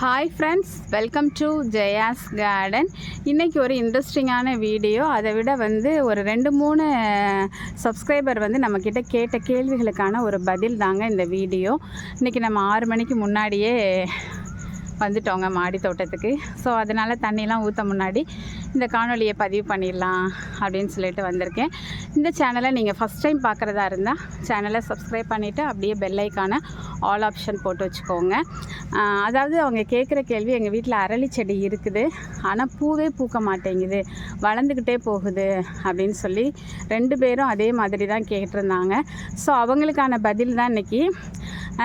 Hi friends welcome to Jaya's garden இன்றைக்கி ஒரு இன்ட்ரெஸ்டிங்கான வீடியோ அதை விட வந்து ஒரு ரெண்டு மூணு சப்ஸ்கிரைபர் வந்து நம்மக்கிட்ட கேட்ட கேள்விகளுக்கான ஒரு பதில் தாங்க இந்த வீடியோ இன்றைக்கி நம்ம ஆறு மணிக்கு முன்னாடியே வந்துட்டோங்க மாடி தோட்டத்துக்கு. ஸோ அதனால் தண்ணிலாம் ஊற்ற முன்னாடி இந்த காணொலியை பதிவு பண்ணிடலாம் அப்படின்னு சொல்லிட்டு வந்திருக்கேன். இந்த சேனலை நீங்கள் ஃபஸ்ட் டைம் பார்க்குறதா இருந்தால் சேனலை சப்ஸ்கிரைப் பண்ணிவிட்டு அப்படியே பெல்லைக்கான ஆல் ஆப்ஷன் போட்டு வச்சுக்கோங்க. அதாவது அவங்க கேட்குற கேள்வி எங்கள் வீட்டில் அரளி செடி இருக்குது ஆனால் பூவே பூக்க மாட்டேங்குது வளர்ந்துக்கிட்டே போகுது அப்படின்னு சொல்லி ரெண்டு பேரும் அதே மாதிரி தான் கேட்டிருந்தாங்க. ஸோ அவங்களுக்கான பதில் தான் இன்றைக்கி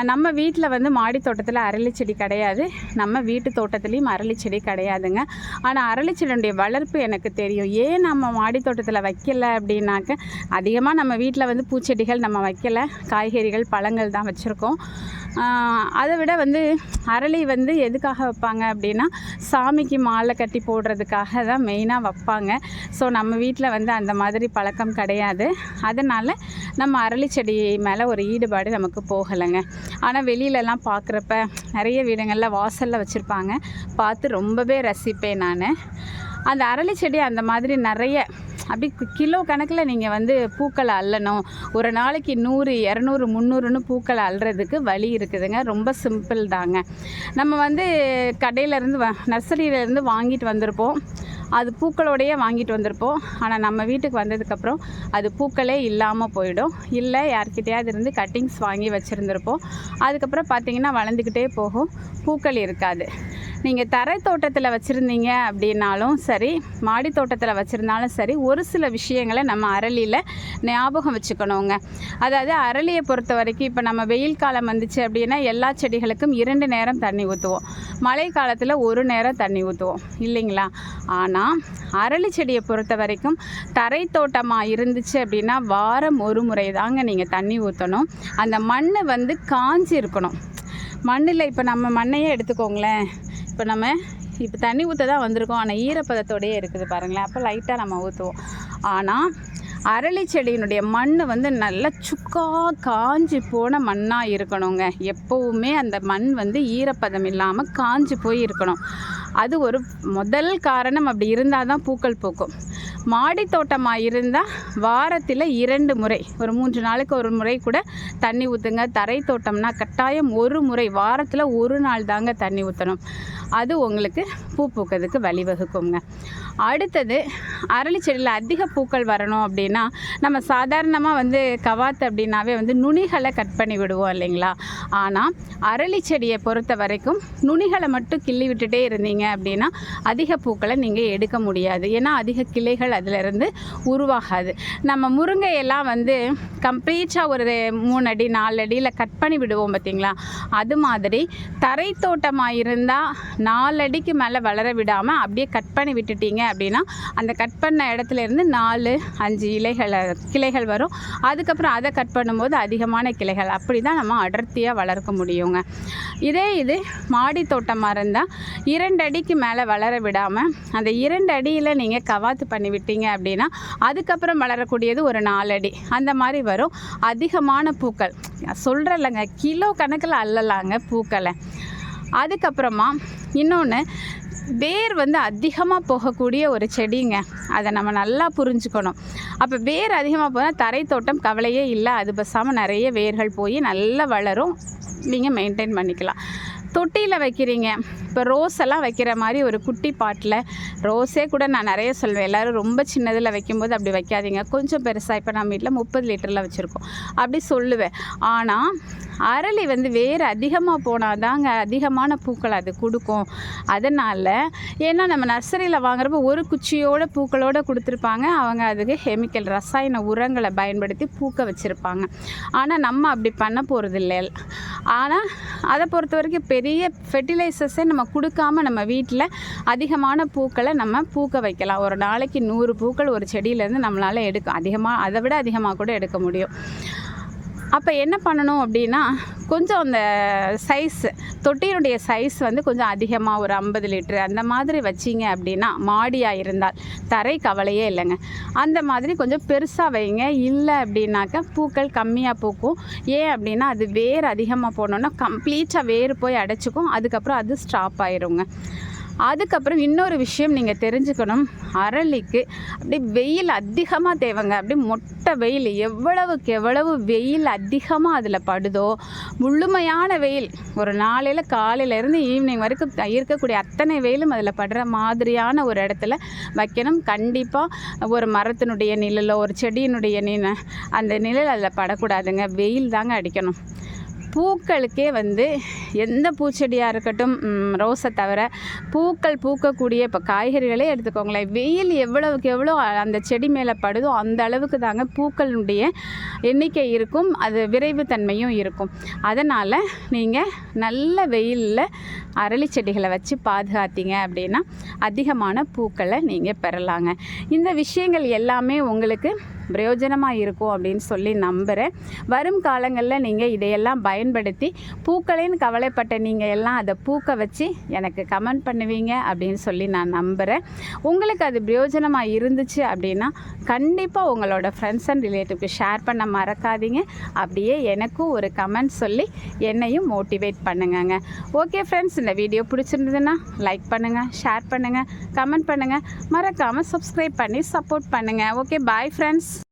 நம்ம வீட்டில் வந்து மாடி தோட்டத்தில் அரளி செடி கிடையாது நம்ம வீட்டு தோட்டத்துலேயும் அரளி செடி கிடையாதுங்க. ஆனால் அரளி செடியுடைய வளர்ப்பு எனக்கு தெரியும். ஏன் நம்ம மாடி தோட்டத்தில் வைக்கல அப்படின்னாக்க அதிகமாக நம்ம வீட்டில் வந்து பூச்செடிகள் நம்ம வைக்கலை. காய்கறிகள் பழங்கள் தான் வச்சுருக்கோம். அதை விட வந்து அரளி வந்து எதுக்காக வைப்பாங்க அப்படின்னா சாமிக்கு மாலை கட்டி போடுறதுக்காக தான் மெயினாக வைப்பாங்க. ஸோ நம்ம வீட்டில் வந்து அந்த மாதிரி பழக்கம் கிடையாது. அதனால் நம்ம அரளி செடி மேலே ஒரு ஈடுபாடு நமக்கு போகலைங்க. ஆனால் வெளியிலலாம் பார்க்குறப்ப நிறைய வீடுங்களில் வாசலில் வச்சுருப்பாங்க. பார்த்து ரொம்பவே ரசிப்பேன் நான். அந்த அரளி செடி அந்த மாதிரி நிறைய அப்படி கிலோ கணக்கில் நீங்கள் வந்து பூக்களை அள்ளணும் ஒரு நாளைக்கு நூறு இரநூறு முந்நூறுன்னு பூக்களை அள்ளுறதுக்கு வழி இருக்குதுங்க. ரொம்ப சிம்பிள் தாங்க. நம்ம வந்து கடையிலேருந்து வ நர்சரியிலேருந்து வாங்கிட்டு வந்திருப்போம். அது பூக்களோடையே வாங்கிட்டு வந்திருப்போம். ஆனால் நம்ம வீட்டுக்கு வந்ததுக்கப்புறம் அது பூக்களே இல்லாமல் போயிடும். இல்லை யார்கிட்டையாவது இருந்து கட்டிங்ஸ் வாங்கி வச்சுருந்துருப்போம். அதுக்கப்புறம் பார்த்தீங்கன்னா வளர்ந்துக்கிட்டே போகும். பூக்கள் இருக்காது. நீங்கள் தரை தோட்டத்தில் வச்சுருந்தீங்க அப்படின்னாலும் சரி மாடி தோட்டத்தில் வச்சுருந்தாலும் சரி ஒரு சில விஷயங்களை நம்ம அரளியில் ஞாபகம் வச்சுக்கணுங்க. அதாவது அரளியை பொறுத்த வரைக்கும் இப்போ நம்ம வெயில் காலம் வந்துச்சு அப்படின்னா எல்லா செடிகளுக்கும் இரண்டு நேரம் தண்ணி ஊற்றுவோம் மழை காலத்தில் ஒரு நேரம் தண்ணி ஊற்றுவோம் இல்லைங்களா? ஆனால் அரளி செடியை பொறுத்த வரைக்கும் தரை தோட்டமாக இருந்துச்சு அப்படின்னா வாரம் ஒரு முறை தாங்க நீங்கள் தண்ணி ஊற்றணும் அந்த மண் வந்து காஞ்சி இருக்கணும் மண்ணில் இப்போ நம்ம மண்ணையே எடுத்துக்கோங்களேன். இப்போ நம்ம இப்போ தண்ணி ஊற்ற தான் வந்திருக்கோம். ஆனால் ஈரப்பதத்தோடயே இருக்குது பாருங்களேன். அப்போ லைட்டாக நம்ம ஊற்றுவோம் ஆனால் அரளி செடியினுடைய மண் வந்து நல்லா சுக்கா காஞ்சி போன மண்ணாக இருக்கணுங்க. எப்போவுமே அந்த மண் வந்து ஈரப்பதம் இல்லாமல் காஞ்சி போய் இருக்கணும். அது ஒரு முதல் காரணம். அப்படி இருந்தால் தான் பூக்கள் பூக்கும். மாடி தோட்டமாக இருந்தால் வாரத்தில் இரண்டு முறை ஒரு மூன்று நாளுக்கு ஒரு முறை கூட தண்ணி ஊற்றுங்க தரை தோட்டம்னா கட்டாயம் ஒரு முறை வாரத்தில் ஒரு நாள் தாங்க தண்ணி ஊற்றணும் அது உங்களுக்கு பூ பூக்கிறதுக்கு வழிவகுக்குங்க. அடுத்தது அரளி செடியில் அதிக பூக்கள் வரணும் அப்படின்னா நம்ம சாதாரணமாக வந்து கவாத்து அப்படின்னாவே வந்து நுனிகளை கட் பண்ணி விடுவோம் இல்லைங்களா? ஆனால் அரளி செடியை பொறுத்த வரைக்கும் நுனிகளை மட்டும் கிள்ளி விட்டுட்டே இருந்தீங்க அப்படின்னா அதிக பூக்களை நீங்கள் எடுக்க முடியாது. ஏன்னா அதிக கிளைகள் அதிலிருந்து உருவாகாது. நம்ம முருங்கையெல்லாம் வந்து கம்ப்ளீட்டாக ஒரு மூணு அடி நாலு அடியில் கட் பண்ணி விடுவோம் பார்த்தீங்களா? அது மாதிரி தரை தோட்டமாக இருந்தால் நாலு அடிக்கு மேலே வளர விடாமல் அப்படியே கட் பண்ணி விட்டுட்டீங்க அப்படின்னா அந்த கட் பண்ண இடத்துல இருந்து நாலு அஞ்சு இலைகளை கிளைகள் வரும். அதுக்கப்புறம் அதை கட் பண்ணும்போது அதிகமான கிளைகள். அப்படி தான் நம்ம அடர்த்தியாக வளர்க்க முடியுங்க. இதே இது மாடி தோட்டமாக இருந்தால் இரண்டு அடிக்கு மேலே வளர விடாமல் அந்த இரண்டு அடியில் நீங்கள் கவாத்து பண்ணி விட்டீங்க அப்படின்னா அதுக்கப்புறம் வளரக்கூடியது ஒரு நாலடி. அந்த மாதிரி வரும். அதிகமான பூக்கள். சொல்கிறல்லங்க கிலோ கணக்கில் அல்லலாங்க பூக்களை. அதுக்கப்புறமா இன்னொன்று வேர் வந்து அதிகமாக போகக்கூடிய ஒரு செடிங்க. அதை நம்ம நல்லா புரிஞ்சுக்கணும். அப்போ வேர் அதிகமாக போனால் தரை தோட்டம் கவலையே இல்லை. அது பேசாமல் நிறைய வேர்கள் போய் நல்லா வளரும். நீங்கள் மெயின்டைன் பண்ணிக்கலாம். தொட்டியில் வைக்கிறீங்க. இப்போ ரோஸ் எல்லாம் வைக்கிற மாதிரி ஒரு குட்டி பாட்டில் ரோஸே கூட நான் நிறைய சொல்வேன். எல்லோரும் ரொம்ப சின்னதில் வைக்கும்போது அப்படி வைக்காதீங்க. கொஞ்சம் பெருசாக இப்போ நம்ம வீட்டில் முப்பது லிட்டரில் வச்சுருக்கோம். அப்படி சொல்லுவேன். ஆனால் அரளி வந்து வேறு அதிகமாக போனால் தாங்க அதிகமான பூக்கள் அது கொடுக்கும். அதனால் ஏன்னா நம்ம நர்சரியில் வாங்குறப்ப ஒரு குச்சியோட பூக்களோடு கொடுத்துருப்பாங்க. அவங்க அதுக்கு கெமிக்கல் ரசாயன உரங்களை பயன்படுத்தி பூக்க வச்சுருப்பாங்க. ஆனால் நம்ம அப்படி பண்ண போகிறது இல்லை. ஆனால் அதை பொறுத்த வரைக்கும் பெரிய ஃபெர்டிலைசர்ஸே நம்ம கொடுக்காம நம்ம வீட்டில் அதிகமான பூக்களை நம்ம பூக்க வைக்கலாம். ஒரு நாளைக்கு நூறு பூக்கள் ஒரு செடியிலேருந்து நம்மளால் எடுக்க அதிகமாக அதை விட அதிகமாக கூட எடுக்க முடியும். அப்போ என்ன பண்ணணும் அப்படின்னா கொஞ்சம் அந்த சைஸ் தொட்டியினுடைய சைஸ் வந்து கொஞ்சம் அதிகமாக ஒரு ஐம்பது லிட்டரு அந்த மாதிரி வச்சிங்க அப்படின்னா மாடியாக இருந்தால் தரை கவலையே இல்லைங்க. அந்த மாதிரி கொஞ்சம் பெருசாக வைங்க. இல்லை அப்படின்னாக்கா பூக்கள் கம்மியாக பூக்கும். ஏன் அப்படின்னா அது வேர் அதிகமாக போனோன்னா கம்ப்ளீட்டாக வேர் போய் அடைச்சிக்கும். அதுக்கப்புறம் அது ஸ்டாப் ஆயிருங்க. அதுக்கப்புறம் இன்னொரு விஷயம் நீங்கள் தெரிஞ்சுக்கணும். அரளிக்கு அப்படி வெயில் அதிகமாக தேவைங்க. அப்படி மொட்டை வெயில் எவ்வளவுக்கு எவ்வளவு வெயில் அதிகமாக அதில் படுதோ முழுமையான வெயில் ஒரு நாளையில் காலையிலேருந்து ஈவினிங் வரைக்கும் இருக்கக்கூடிய அத்தனை வெயிலும் அதில் படுற மாதிரியான ஒரு இடத்துல வைக்கணும். கண்டிப்பாக ஒரு மரத்தினுடைய நிழலோ ஒரு செடியினுடைய நின அந்த நிழல் அதில் படக்கூடாதுங்க. வெயில் தாங்க அடிக்கணும். பூக்களுக்கே வந்து எந்த பூச்செடியாக இருக்கட்டும் ரோஸை தவிர பூக்கள் பூக்கக்கூடிய இப்போ காய்கறிகளே எடுத்துக்கோங்களேன். வெயில் எவ்வளவுக்கு எவ்வளோ அந்த செடி மேலே படுதோ அந்த அளவுக்கு தாங்க பூக்களுடைய எண்ணிக்கை இருக்கும் அது விரைவு தன்மையும் இருக்கும். அதனால் நீங்கள் நல்ல வெயிலில் அரளி செடிகளை வச்சு பாதுகாத்தீங்க அப்படின்னா அதிகமான பூக்களை நீங்கள் பெறலாங்க. இந்த விஷயங்கள் எல்லாமே உங்களுக்கு பிரயோஜனமாக இருக்கும் அப்படின்னு சொல்லி நம்புகிறேன் வரும் காலங்களில் நீங்கள் இதையெல்லாம் பயன்படுத்தி பூக்களின்னு கவலைப்பட்ட நீங்கள் எல்லாம் அதை பூக்க வச்சு எனக்கு கமெண்ட் பண்ணுவீங்க அப்படின்னு சொல்லி நான் நம்புகிறேன் உங்களுக்கு அது பிரயோஜனமாக இருந்துச்சு அப்படின்னா கண்டிப்பாக உங்களோட ஃப்ரெண்ட்ஸ் அண்ட் ரிலேட்டிவ்க்கு ஷேர் பண்ண மறக்காதீங்க. அப்படியே எனக்கும் ஒரு கமெண்ட் சொல்லி என்னையும் மோட்டிவேட் பண்ணுங்கங்க. ஓகே ஃப்ரெண்ட்ஸ் இந்த வீடியோ பிடிச்சிருந்ததுன்னா லைக் பண்ணுங்கள் ஷேர் பண்ணுங்கள் கமெண்ட் பண்ணுங்கள் மறக்காமல் சப்ஸ்கிரைப் பண்ணி சப்போர்ட் பண்ணுங்கள் ஓகே பாய் ஃப்ரெண்ட்ஸ்